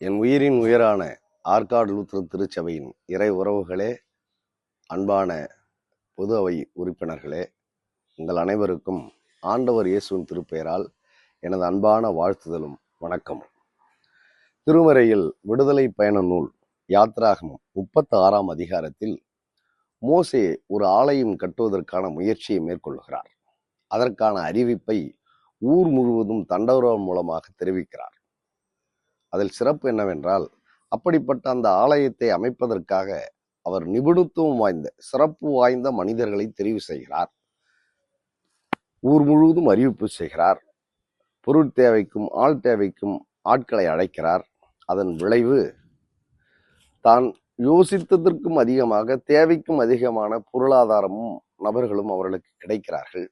என் உயிரின் உயரான ஆற்காடு லூத்ரன் திருச்சபையின் இறை உறவுகளே அன்பான பொது அவை உறுப்பினர்களே உங்கள் அனைவருக்கும் ஆண்டவர் இயேசுவின் திருப்பெயரால் எனது அன்பான வாழ்த்துதலும் வணக்கமும். திருமறையில் விடுதலை பயண நூல் யாத்ராகமம் முப்பத்தி ஆறாம் அதிகாரத்தில் மோசே ஒரு ஆலயம் கட்டுவதற்கான முயற்சியை மேற்கொள்கிறார். அதற்கான அறிவிப்பை ஊர் முழுவதும் தண்டவரம் மூலமாக தெரிவிக்கிறார். அதில் சிறப்பு என்னவென்றால் அப்படிப்பட்ட அந்த ஆலயத்தை அமைப்பதற்காக அவர் நிபுணத்துவம் வாய்ந்த சிறப்பு வாய்ந்த மனிதர்களை தெரிவு செய்கிறார். ஊர் முழுவதும் அறிவிப்பு செய்கிறார். பொருள் தேவைக்கும் ஆள் தேவைக்கும் ஆட்களை அழைக்கிறார். அதன் விளைவு தான் யோசித்ததற்கும் அதிகமாக தேவைக்கும் அதிகமான பொருளாதாரமும் நபர்களும் அவர்களுக்கு கிடைக்கிறார்கள்.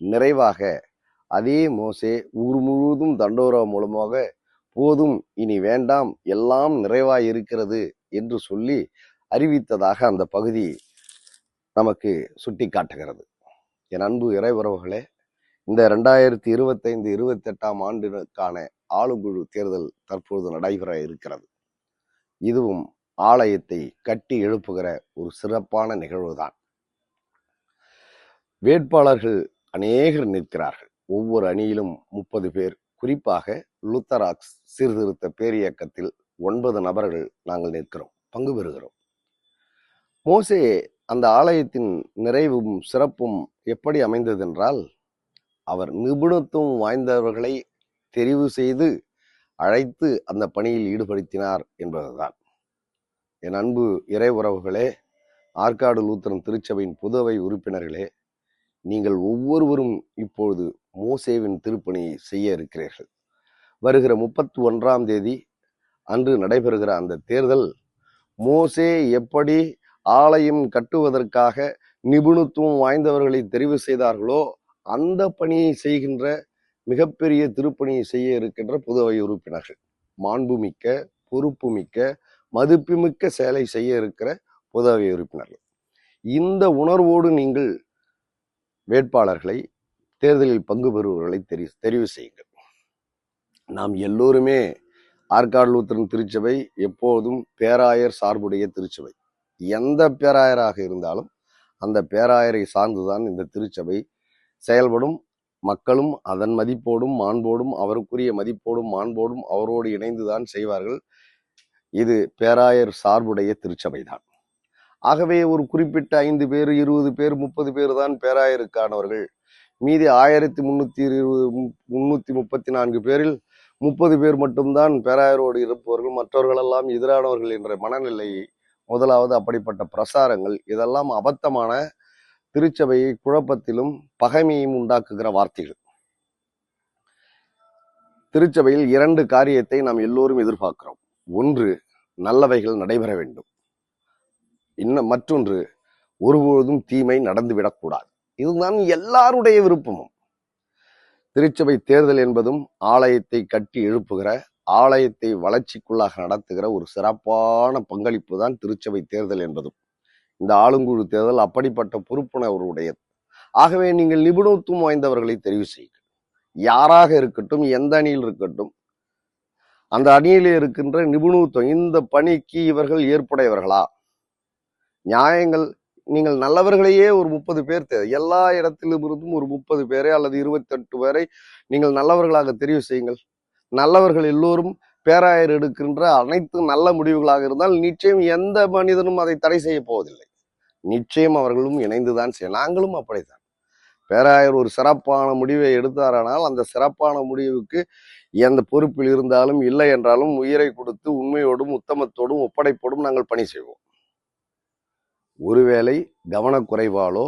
நிறைவாக அதே மோசே ஊர் முழுவதும் தண்டோரா மூலமாக போதும் இனி வேண்டாம் எல்லாம் நிறைவாய் இருக்கிறது என்று சொல்லி அறிவித்ததாக அந்த பகுதி நமக்கு சுட்டி காட்டுகிறது என் அன்பு இறை உறவுகளே இந்த ரெண்டாயிரத்தி இருபத்தைந்து இருபத்தெட்டாம் ஆண்டிற்கான ஆளுங்குழு தேர்தல் தற்பொழுது நடைபெற இருக்கிறது. இதுவும் ஆலயத்தை கட்டி எழுப்புகிற ஒரு சிறப்பான நிகழ்வுதான். வேட்பாளர்கள் அநேகர் நிற்கிறார்கள். ஒவ்வொரு அணியிலும் முப்பது பேர். குறிப்பாக லுத்தராக்ஸ் சீர்திருத்த பேரியக்கத்தில் ஒன்பது நபர்கள் நாங்கள் நிற்கிறோம் பங்கு பெறுகிறோம். மோசே அந்த ஆலயத்தின் நிறைவும் சிறப்பும் எப்படி அமைந்ததென்றால் அவர் நிபுணத்துவம் வாய்ந்தவர்களை தெரிவு செய்து அழைத்து அந்த பணியில் ஈடுபடுத்தினார் என்பதுதான். என் அன்பு இறை உறவுகளே ஆற்காடு லூத்தரன் திருச்சபையின் புதுவை உறுப்பினர்களே நீங்கள் ஒவ்வொருவரும் இப்பொழுது மோசேவின் திருப்பணியை செய்ய இருக்கிறீர்கள். வருகிற முப்பத்தி ஒன்றாம் தேதி அன்று நடைபெறுகிற அந்த தேர்தல் மோசே எப்படி ஆலயம் கட்டுவதற்காக நிபுணத்துவம் வாய்ந்தவர்களை தெரிவு செய்தார்களோ அந்த பணியை செய்கின்ற மிகப்பெரிய திருப்பணியை செய்ய இருக்கின்ற புதுவை உறுப்பினர்கள். மாண்புமிக்க பொறுப்புமிக்க மதிப்புமிக்க செயலை செய்ய இருக்கிற புதுவை உறுப்பினர்கள். இந்த உணர்வோடு நீங்கள் வேட்பாளர்களை தேர்தலில் பங்கு பெறுபவர்களை தெரி தெரிவு செய்யுங்கள். நாம் எல்லோருமே ஆற்காடு லூத்தரன் திருச்சபை எப்போதும் பேராயர் சார்புடைய திருச்சபை. எந்த பேராயராக இருந்தாலும் அந்த பேராயரை சார்ந்துதான் இந்த திருச்சபை செயல்படும். மக்களும் அதன் மதிப்போடும் மாண்போடும் அவருக்குரிய மதிப்போடும் மாண்போடும் அவரோடு இணைந்துதான் செய்வார்கள். இது பேராயர் சார்புடைய திருச்சபை தான் ஆகவே ஒரு குறிப்பிட்ட ஐந்து பேர் இருபது பேர் முப்பது பேர் தான் பேராயருக்கானவர்கள். மீதி ஆயிரத்தி முன்னூத்தி இருபது முன்னூத்தி முப்பத்தி நான்கு பேரில் முப்பது பேர் மட்டும்தான் பேராயரோடு இருப்பவர்கள் மற்றவர்களெல்லாம் எதிரானவர்கள் என்ற மனநிலை முதலாவது அப்படிப்பட்ட பிரசாரங்கள் இதெல்லாம் அபத்தமான திருச்சபையை குழப்பத்திலும் பகைமையும் உண்டாக்குகிற வார்த்தைகள். திருச்சபையில் இரண்டு காரியத்தை நாம் எல்லோரும் எதிர்பார்க்கிறோம். ஒன்று நல்லவைகள் நடைபெற வேண்டும். இன்னும் மற்றொன்று ஒருபொழுதும் தீமை நடந்துவிடக்கூடாது. இதுதான் எல்லாருடைய விருப்பமும். திருச்சபை தேர்தல் என்பதும் ஆலயத்தை கட்டி எழுப்புகிற ஆலயத்தை வளர்ச்சிக்குள்ளாக நடத்துகிற ஒரு சிறப்பான பங்களிப்பு தான் திருச்சபை தேர்தல் என்பதும். இந்த ஆளுங்குழு தேர்தல் அப்படிப்பட்ட பொறுப்புணர்வுடையது ஆகவே நீங்கள் நிபுணத்துவம் வாய்ந்தவர்களை தெரிவு செய்யுங்கள். யாராக இருக்கட்டும் எந்த அணியில் இருக்கட்டும் அந்த அணியிலே இருக்கின்ற நிபுணத்துவம் இந்த பணிக்கு இவர்கள் ஏற்புடையவர்களா? நியாயங்கள் நீங்கள் நல்லவர்களையே ஒரு முப்பது பேர் எல்லா இடத்திலும் இருந்தும் ஒரு முப்பது பேரை அல்லது இருபத்தெட்டு பேரை நீங்கள் நல்லவர்களாக தெரிவு செய்யுங்கள். நல்லவர்கள் எல்லோரும் பேராயர் எடுக்கின்ற அனைத்து நல்ல முடிவுகளாக இருந்தால் நிச்சயம் எந்த மனிதனும் அதை தடை செய்ய போவதில்லை. நிச்சயம் அவர்களும் இணைந்துதான் செய்ய நாங்களும் அப்படித்தான். பேராயர் ஒரு சிறப்பான முடிவை எடுத்தாரானால் அந்த சிறப்பான முடிவுக்கு எந்த பொறுப்பில் இருந்தாலும் இல்லை என்றாலும் உயிரை கொடுத்து உண்மையோடும் உத்தமத்தோடும் ஒப்படைப்போடும் நாங்கள் பணி செய்வோம். ஒருவேளை கவனக்குறைவாலோ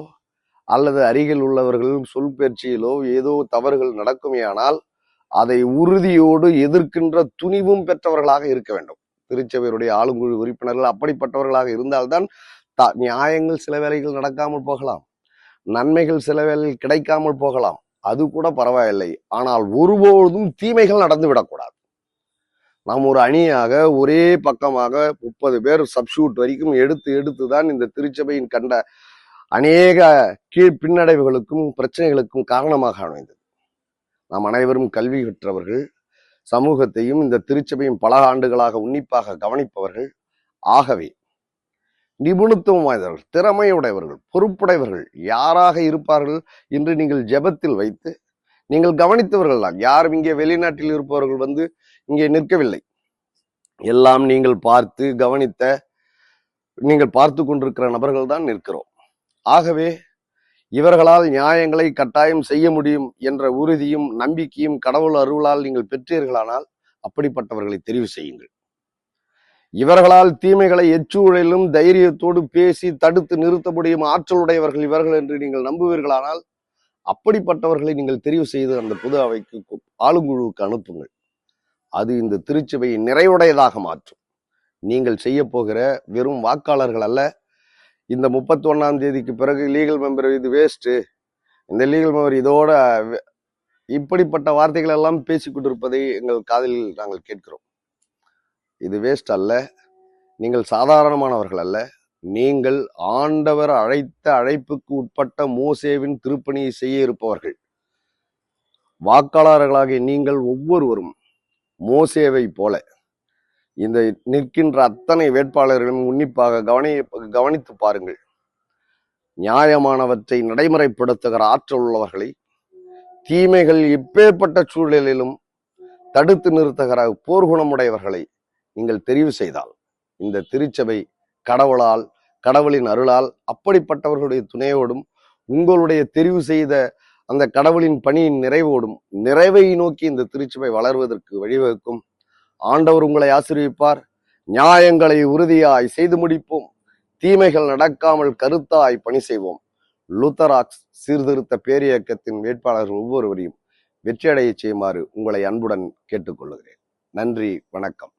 அல்லது அருகில் உள்ளவர்களின் சொல் பேர்ச்சியிலோ ஏதோ தவறுகள் நடக்குமேயானால் அதை உறுதியோடு எதிர்க்கின்ற துணிவும் பெற்றவர்களாக இருக்க வேண்டும். திருச்சபையுடைய ஆளுங்குழு உறுப்பினர்கள் அப்படிப்பட்டவர்களாக இருந்தால்தான் த நியாயங்கள் சில வேளைகள் நடக்காமல் போகலாம். நன்மைகள் சில வேளையில் கிடைக்காமல் போகலாம். அது கூட பரவாயில்லை. ஆனால் ஒருபொழுதும் தீமைகள் நடந்து விடக்கூடாது நாம் ஒரு அணியாக ஒரே பக்கமாக முப்பது பேர் சப்ஷூட் வரைக்கும் எடுத்து எடுத்து தான் இந்த திருச்சபையின் கண்ட அநேக கீழ் பின்னடைவுகளுக்கும் பிரச்சனைகளுக்கும் காரணமாக அமைந்தது. நாம் அனைவரும் கல்வி பெற்றவர்கள் சமூகத்தையும் இந்த திருச்சபையும் பல ஆண்டுகளாக உன்னிப்பாக கவனிப்பவர்கள் ஆகவே நிபுணத்துவம் வாய்ந்தவர்கள் திறமையுடையவர்கள் பொறுப்புடையவர்கள் யாராக இருப்பார்கள் என்று நீங்கள் ஜெபத்தில் வைத்து நீங்கள் கவனித்தவர்கள் தான் யாரும் இங்கே வெளிநாட்டில் இருப்பவர்கள் வந்து இங்கே நிற்கவில்லை. எல்லாம் நீங்கள் பார்த்து கவனித்த நீங்கள் பார்த்து கொண்டிருக்கிற நபர்கள் தான் நிற்கிறோம். ஆகவே இவர்களால் நியாயங்களை கட்டாயம் செய்ய முடியும் என்ற உறுதியும் நம்பிக்கையும் கடவுள் அருளால் நீங்கள் பெற்றீர்களானால் அப்படிப்பட்டவர்களை தெரிவு செய்யுங்கள். இவர்களால் தீமைகளை எச்சூழலும் தைரியத்தோடு பேசி தடுத்து நிறுத்த முடியும் ஆற்றலுடையவர்கள் இவர்கள் என்று நீங்கள் நம்புவீர்களானால் அப்படிப்பட்டவர்களை நீங்கள் தெரிவு செய்து அந்த பொது அவைக்கு ஆளுங்குழுவுக்கு அனுப்புங்கள். அது இந்த திருச்சபையை நிறைவுடையதாக மாற்றும். நீங்கள் செய்ய போகிற வெறும் வாக்காளர்கள் அல்ல. இந்த முப்பத்தி ஒன்னாம் தேதிக்கு பிறகு லீகல் மெம்பர் இது வேஸ்ட்டு இந்த லீகல் மெம்பர் இதோட இப்படிப்பட்ட வார்த்தைகள் எல்லாம் பேசிக் எங்கள் காதலில் நாங்கள் கேட்கிறோம். இது வேஸ்ட் அல்ல. நீங்கள் சாதாரணமானவர்கள் அல்ல. நீங்கள் ஆண்டவர் அழைத்த அழைப்புக்கு உட்பட்ட மோசேவின் திருப்பணியை செய்ய இருப்பவர்கள். வாக்காளர்களாகிய நீங்கள் ஒவ்வொருவரும் மோசேவை போல. இந்த நிற்கின்ற அத்தனை வேட்பாளர்களும் உன்னிப்பாக கவனி கவனித்து பாருங்கள். நியாயமானவற்றை நடைமுறைப்படுத்துகிற ஆற்றல் உள்ளவர்களை தீமைகள் இப்பேற்பட்ட சூழலிலும் தடுத்து நிறுத்துகிற போர்குணமுடையவர்களை நீங்கள் தெரிவு செய்தால் இந்த திருச்சபை கடவுளால் கடவுளின் அருளால் அப்படிப்பட்டவர்களுடைய துணையோடும் உங்களுடைய தெரிவு செய்த அந்த கடவுளின் பணியின் நிறைவோடும் நிறைவை நோக்கி இந்த திருச்சபை வளர்வதற்கு வழிவகுக்கும். ஆண்டவர் உங்களை ஆசிர்விப்பார். நியாயங்களை உறுதியாய் செய்து முடிப்போம். தீமைகள் நடக்காமல் கருத்தாய் பணி செய்வோம். லூத்தராக்ஸ் சீர்திருத்த பேரியக்கத்தின் வேட்பாளர்கள் ஒவ்வொருவரையும் வெற்றியடைய செய்யுமாறு உங்களை அன்புடன் கேட்டுக்கொள்கிறேன். நன்றி வணக்கம்.